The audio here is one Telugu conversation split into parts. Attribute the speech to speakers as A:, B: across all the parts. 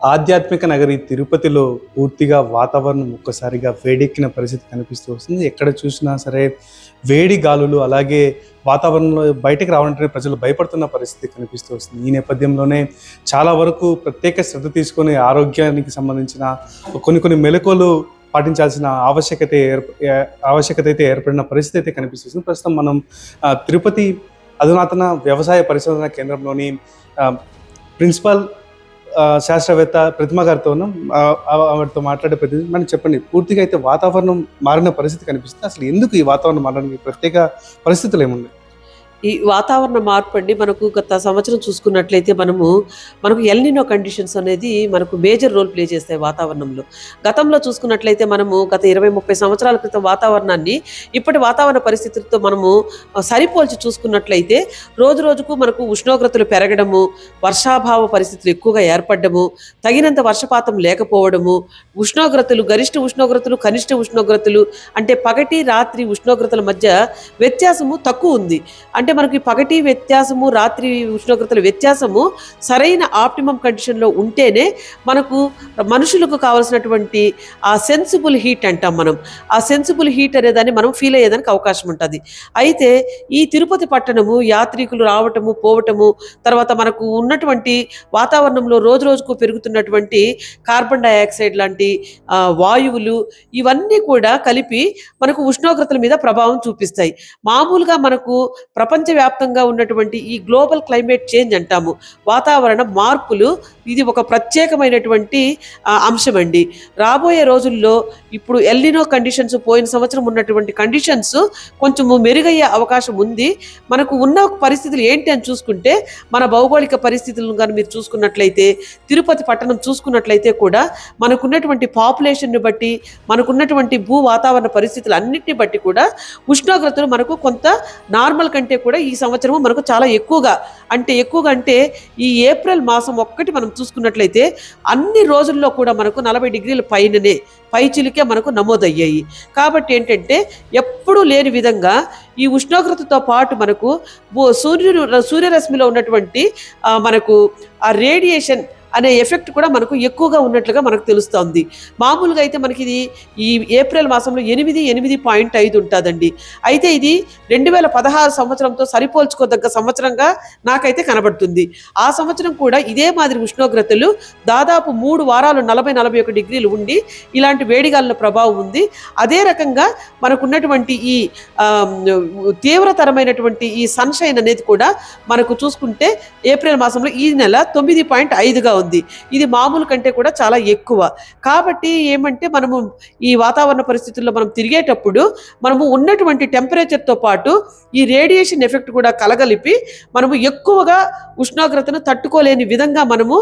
A: ఆధ్యాత్మిక నగరి తిరుపతిలో పూర్తిగా వాతావరణం ఒక్కసారిగా వేడెక్కిన పరిస్థితి కనిపిస్తూ వస్తుంది. ఎక్కడ చూసినా సరే వేడి గాలులు అలాగే వాతావరణంలో బయటకు రావాలంటే ప్రజలు భయపడుతున్న పరిస్థితి కనిపిస్తూ వస్తుంది. ఈ నేపథ్యంలోనే చాలా వరకు ప్రత్యేక శ్రద్ధ తీసుకొని ఆరోగ్యానికి సంబంధించిన కొన్ని కొన్ని మెలకువలు పాటించాల్సిన ఆవశ్యకత ఏర్ప ఆవశ్యకత అయితే ఏర్పడిన పరిస్థితి అయితే కనిపిస్తుంది ప్రస్తుతం మనం తిరుపతి అధునాతన వ్యవసాయ పరిశోధన కేంద్రంలోని ప్రిన్సిపల్ శాస్త్రవేత్త ప్రతిమ గారితో ఆవిడతో మాట్లాడే ప్రతి మనం చెప్పండి. పూర్తిగా అయితే వాతావరణం మారిన పరిస్థితి కనిపిస్తుంది. అసలు ఎందుకు ఈ వాతావరణం మారడానికి ప్రత్యేక పరిస్థితులు ఏమున్నాయి?
B: ఈ వాతావరణ మార్పు అండి మనకు గత సంవత్సరం చూసుకున్నట్లయితే మనము మనకు ఎల్నినో కండిషన్స్ అనేది మనకు మేజర్ రోల్ ప్లే చేస్తాయి వాతావరణంలో. గతంలో చూసుకున్నట్లయితే మనము గత ఇరవై ముప్పై సంవత్సరాల క్రితం వాతావరణాన్ని ఇప్పటి వాతావరణ పరిస్థితులతో మనము సరిపోల్చి చూసుకున్నట్లయితే రోజు రోజుకు మనకు ఉష్ణోగ్రతలు పెరగడము వర్షాభావ పరిస్థితులు ఎక్కువగా ఏర్పడము తగినంత వర్షపాతం లేకపోవడము ఉష్ణోగ్రతలు గరిష్ట ఉష్ణోగ్రతలు కనిష్ట ఉష్ణోగ్రతలు అంటే పగటి రాత్రి ఉష్ణోగ్రతల మధ్య వ్యత్యాసము తక్కువ ఉంది. అంటే మనకి పగటి వ్యత్యాసము రాత్రి ఉష్ణోగ్రతల వ్యత్యాసము సరైన ఆప్టిమం కండిషన్లో ఉంటేనే మనకు మనుషులకు కావాల్సినటువంటి ఆ సెన్సిబుల్ హీట్ అంటాం మనం. ఆ సెన్సిబుల్ హీట్ అనేదాన్ని మనం ఫీల్ అయ్యేదానికి అవకాశం ఉంటుంది. అయితే ఈ తిరుపతి పట్టణము యాత్రికులు రావటము పోవటము తర్వాత మనకు ఉన్నటువంటి వాతావరణంలో రోజు రోజుకు పెరుగుతున్నటువంటి కార్బన్ డైఆక్సైడ్ లాంటి వాయువులు ఇవన్నీ కూడా కలిపి మనకు ఉష్ణోగ్రతల మీద ప్రభావం చూపిస్తాయి. మామూలుగా మనకు ప్రపంచ ప్రపంచవ్యాప్తంగా ఉన్నటువంటి ఈ గ్లోబల్ క్లైమేట్ చేంజ్ అంటాము. వాతావరణ మార్పులు ఇది ఒక ప్రత్యేకమైనటువంటి అంశం అండి రాబోయే రోజుల్లో ఇప్పుడు ఎల్లినో కండిషన్స్ పోయిన సంవత్సరం ఉన్నటువంటి కండిషన్స్ కొంచెము మెరుగయ్యే అవకాశం ఉంది. మనకు ఉన్న పరిస్థితులు ఏంటి అని చూసుకుంటే మన భౌగోళిక పరిస్థితులను కానీ మీరు చూసుకున్నట్లయితే తిరుపతి పట్టణం చూసుకున్నట్లయితే కూడా మనకున్నటువంటి పాపులేషన్ని బట్టి మనకున్నటువంటి భూ వాతావరణ పరిస్థితులు అన్నింటిని బట్టి కూడా ఉష్ణోగ్రతలు మనకు కొంత నార్మల్ కంటే కూడా కూడా ఈ సంవత్సరము మనకు చాలా ఎక్కువగా అంటే ఎక్కువగా అంటే ఈ ఏప్రిల్ మాసం ఒక్కటి మనం చూసుకున్నట్లయితే అన్ని రోజుల్లో కూడా మనకు నలభై డిగ్రీల పైననే పైచిలికే మనకు నమోదయ్యాయి. కాబట్టి ఏంటంటే ఎప్పుడూ లేని విధంగా ఈ ఉష్ణోగ్రతతో పాటు మనకు సూర్యుడు సూర్యరశ్మిలో ఉన్నటువంటి మనకు ఆ రేడియేషన్ అనే ఎఫెక్ట్ కూడా మనకు ఎక్కువగా ఉన్నట్లుగా మనకు తెలుస్తోంది. మామూలుగా అయితే మనకి ఇది ఈ ఏప్రిల్ మాసంలో ఎనిమిది ఎనిమిది పాయింట్ ఐదు ఉంటుందండి. అయితే ఇది రెండు వేల పదహారు సంవత్సరంతో సరిపోల్చుకోదగ్గ సంవత్సరంగా నాకైతే కనబడుతుంది. ఆ సంవత్సరం కూడా ఇదే మాదిరి ఉష్ణోగ్రతలు దాదాపు మూడు వారాలు నలభై నలభై ఒక డిగ్రీలు ఉండి ఇలాంటి వేడిగాలుల ప్రభావం ఉంది. అదే రకంగా మనకున్నటువంటి ఈ తీవ్రతరమైనటువంటి ఈ సన్షైన్ అనేది కూడా మనకు చూసుకుంటే ఏప్రిల్ మాసంలో ఈ నెల తొమ్మిది పాయింట్ ఐదుగా ఉంది ఇది మామూలు కంటే కూడా చాలా ఎక్కువ. కాబట్టి ఏమంటే మనము ఈ వాతావరణ పరిస్థితుల్లో మనం తిరిగేటప్పుడు మనము ఉన్నటువంటి టెంపరేచర్తో పాటు ఈ రేడియేషన్ ఎఫెక్ట్ కూడా కలగలిపి మనము ఎక్కువగా ఉష్ణోగ్రతను తట్టుకోలేని విధంగా మనము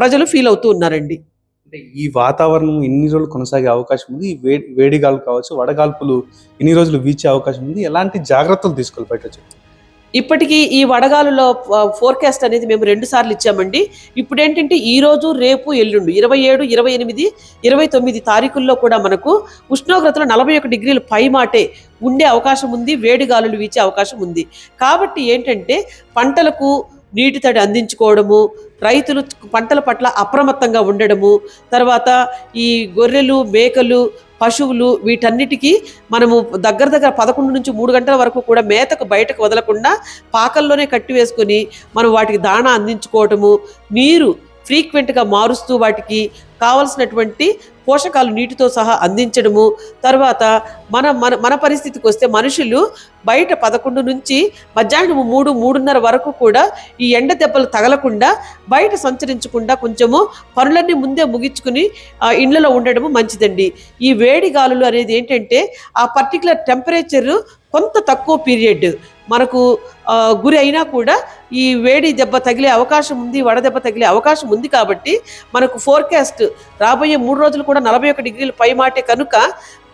B: ప్రజలు ఫీల్ అవుతూ ఉన్నారండి.
A: అంటే ఈ వాతావరణం ఇన్ని రోజులు కొనసాగే అవకాశం ఉంది. ఈ వేడి వేడిగాలు కావచ్చు వడగాల్పులు ఇన్ని రోజులు వీచే అవకాశం ఉంది. ఎలాంటి జాగ్రత్తలు తీసుకోవాలి బయట
B: ఇప్పటికీ ఈ వడగాలులో ఫోర్కాస్ట్ అనేది మేము రెండు సార్లు ఇచ్చామండి. ఇప్పుడు ఏంటంటే ఈ రోజు రేపు ఎల్లుండి ఇరవై ఏడు ఇరవై ఎనిమిది ఇరవై తొమ్మిది తారీఖుల్లో కూడా మనకు ఉష్ణోగ్రతలు నలభై ఒక డిగ్రీలు పై మాటే ఉండే అవకాశం ఉంది వేడి గాలులు వీచే అవకాశం ఉంది. కాబట్టి ఏంటంటే పంటలకు నీటి తడి అందించుకోవడము రైతులు పంటల పట్ల అప్రమత్తంగా ఉండడము తర్వాత ఈ గొర్రెలు మేకలు పశువులు వీటన్నిటికీ మనము దగ్గర దగ్గర పదకొండు నుంచి మూడు గంటల వరకు కూడా మేతకు బయటకు వదలకుండా పాకల్లోనే కట్టి వేసుకొని మనం వాటికి దాణా అందించుకోవటము నీరు ఫ్రీక్వెంట్గా మారుస్తూ వాటికి కావలసినటువంటి పోషకాలు నీటితో సహా అందించడము. తర్వాత మన మన మన పరిస్థితికి వస్తే మనుషులు బయట పదకొండు నుంచి మధ్యాహ్నం మూడు మూడున్నర వరకు కూడా ఈ ఎండ దెబ్బలు తగలకుండా బయట సంచరించకుండా కొంచెము పనులన్నీ ముందే ముగించుకుని ఆ, ఇళ్ళలో ఉండడము మంచిదండి. ఈ వేడి గాలులు అనేది ఏంటంటే ఆ పర్టికులర్ టెంపరేచరు కొంత తక్కువ పీరియడ్. మనకు గురి అయినా కూడా ఈ వేడి దెబ్బ తగిలే అవకాశం ఉంది వడదెబ్బ తగిలే అవకాశం ఉంది కాబట్టి మనకు ఫోర్కాస్ట్ రాబోయే మూడు రోజులు కూడా నలభై ఒక డిగ్రీల పై మాటే కనుక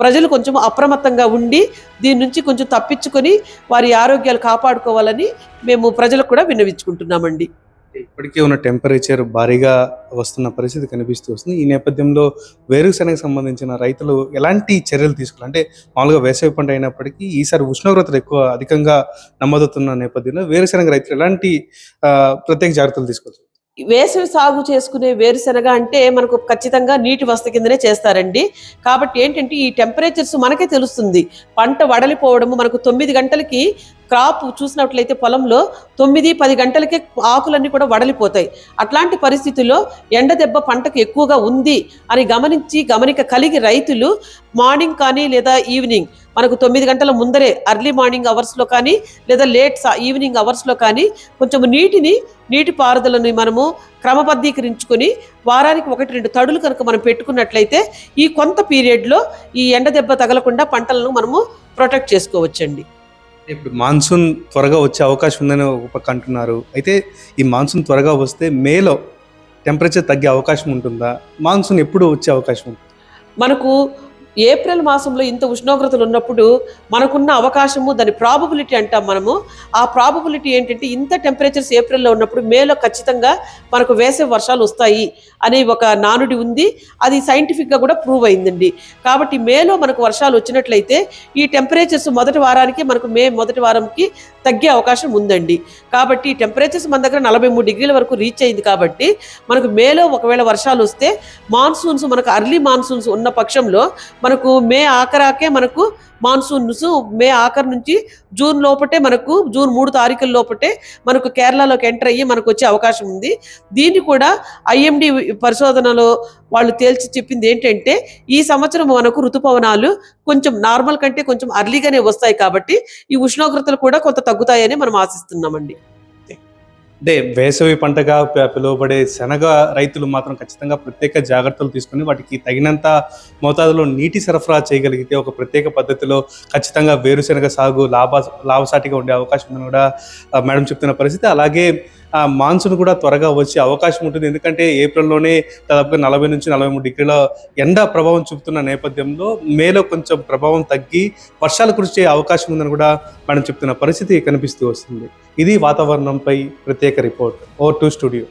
B: ప్రజలు కొంచెం అప్రమత్తంగా ఉండి దీని నుంచి కొంచెం తప్పించుకొని వారి ఆరోగ్యాలు కాపాడుకోవాలని మేము ప్రజలకు కూడా విన్నవించుకుంటున్నామండి.
A: ఇప్పటికే ఉన్న టెంపరేచర్ భారీగా వస్తున్న పరిస్థితి కనిపిస్తూ వస్తుంది. ఈ నేపథ్యంలో వేరుశనగకు సంబంధించిన రైతులు ఎలాంటి చర్యలు తీసుకోవాలి? అంటే మామూలుగా వేసవి పంట అయినప్పటికీ ఈసారి ఉష్ణోగ్రతలు ఎక్కువ అధికంగా నమోదవుతున్న నేపథ్యంలో వేరుశనగ రైతులు ఎలాంటి ఆ, ప్రత్యేక జాగ్రత్తలు తీసుకోవచ్చు?
B: వేసవి సాగు చేసుకునే వేరుశెనగ అంటే మనకు ఖచ్చితంగా నీటి వసతి కిందనే చేస్తారండి. కాబట్టి ఏంటంటే ఈ టెంపరేచర్స్ మనకే తెలుస్తుంది. పంట వడలిపోవడము మనకు తొమ్మిది గంటలకి క్రాప్ చూసినట్లయితే పొలంలో తొమ్మిది పది గంటలకే ఆకులన్నీ కూడా వడలిపోతాయి. అట్లాంటి పరిస్థితుల్లో ఎండ దెబ్బ పంటకు ఎక్కువగా ఉంది అని గమనించి గమనిక కలిగి రైతులు మార్నింగ్ కానీ లేదా ఈవినింగ్ మనకు తొమ్మిది గంటల ముందరే అర్లీ మార్నింగ్ అవర్స్లో కానీ లేదా లేట్ ఈవినింగ్ అవర్స్లో కానీ కొంచెం నీటిని నీటి పారుదలని మనము క్రమబద్ధీకరించుకొని వారానికి ఒకటి రెండు తడులు కనుక మనం పెట్టుకున్నట్లయితే ఈ కొంత పీరియడ్లో ఈ ఎండ దెబ్బ తగలకుండా పంటలను మనము ప్రొటెక్ట్ చేసుకోవచ్చండి.
A: ఇప్పుడు మాన్సూన్ త్వరగా వచ్చే అవకాశం ఉందని ఒక పక్క అంటున్నారు. అయితే ఈ మాన్సూన్ త్వరగా వస్తే మేలో టెంపరేచర్ తగ్గే అవకాశం ఉంటుందా? మాన్సూన్ ఎప్పుడు వచ్చే అవకాశం ఉంటుంది?
B: మనకు ఏప్రిల్ మాసంలో ఇంత ఉష్ణోగ్రతలు ఉన్నప్పుడు మనకున్న అవకాశము దాని ప్రాబబిలిటీ అంటాం మనము. ఆ ప్రాబబిలిటీ ఏంటంటే ఇంత టెంపరేచర్స్ ఏప్రిల్లో ఉన్నప్పుడు మేలో ఖచ్చితంగా మనకు వేసవి వర్షాలు వస్తాయి అనే ఒక నానుడి ఉంది. అది సైంటిఫిక్గా కూడా ప్రూవ్ అయిందండి. కాబట్టి మేలో మనకు వర్షాలు వచ్చినట్లయితే ఈ టెంపరేచర్స్ మొదటి వారానికి మనకు మే మొదటి వారంకి తగ్గే అవకాశం ఉందండి. కాబట్టి ఈ టెంపరేచర్స్ మన దగ్గర నలభై మూడు డిగ్రీల వరకు రీచ్ అయింది కాబట్టి మనకు మేలో ఒకవేళ వర్షాలు వస్తే మాన్సూన్స్ మనకు అర్లీ మాన్సూన్స్ ఉన్న పక్షంలో మనకు మే ఆఖరాకే మనకు మాన్సూన్స్ మే ఆఖరి నుంచి జూన్ లోపటే మనకు జూన్ మూడు తారీఖుల లోపటే మనకు కేరళలోకి ఎంటర్ అయ్యి మనకు వచ్చే అవకాశం ఉంది. దీన్ని కూడా ఐఎండి పరిశోధనలో వాళ్ళు తేల్చి చెప్పింది ఏంటంటే ఈ సంవత్సరం మనకు ఋతుపవనాలు కొంచెం నార్మల్ కంటే కొంచెం అర్లీగానే వస్తాయి కాబట్టి ఈ ఉష్ణోగ్రతలు కూడా కొంత తగ్గుతాయని మనం ఆశిస్తున్నామండి.
A: అంటే వేసవి పంటగా పిలువబడే శనగ రైతులు మాత్రం ఖచ్చితంగా ప్రత్యేక జాగ్రత్తలు తీసుకుని వాటికి తగినంత మోతాదులో నీటి సరఫరా చేయగలిగితే ఒక ప్రత్యేక పద్ధతిలో ఖచ్చితంగా వేరుశెనగ సాగు లాభ లాభసాటిగా ఉండే అవకాశం ఉందని కూడా మేడం చెప్తున్న పరిస్థితి. అలాగే మాన్సూన్ కూడా త్వరగా వచ్చే అవకాశం ఉంటుంది. ఎందుకంటే ఏప్రిల్లోనే దాదాపుగా నలభై నుంచి నలభై మూడు డిగ్రీల ఎండ ప్రభావం చూపుతున్న నేపథ్యంలో మేలో కొంచెం ప్రభావం తగ్గి వర్షాలు కురిచే అవకాశం ఉందని కూడా మనం చెప్తున్న పరిస్థితి కనిపిస్తూ వస్తుంది. ఇది వాతావరణంపై ప్రత్యేక రిపోర్ట్. ఓ టూ స్టూడియో.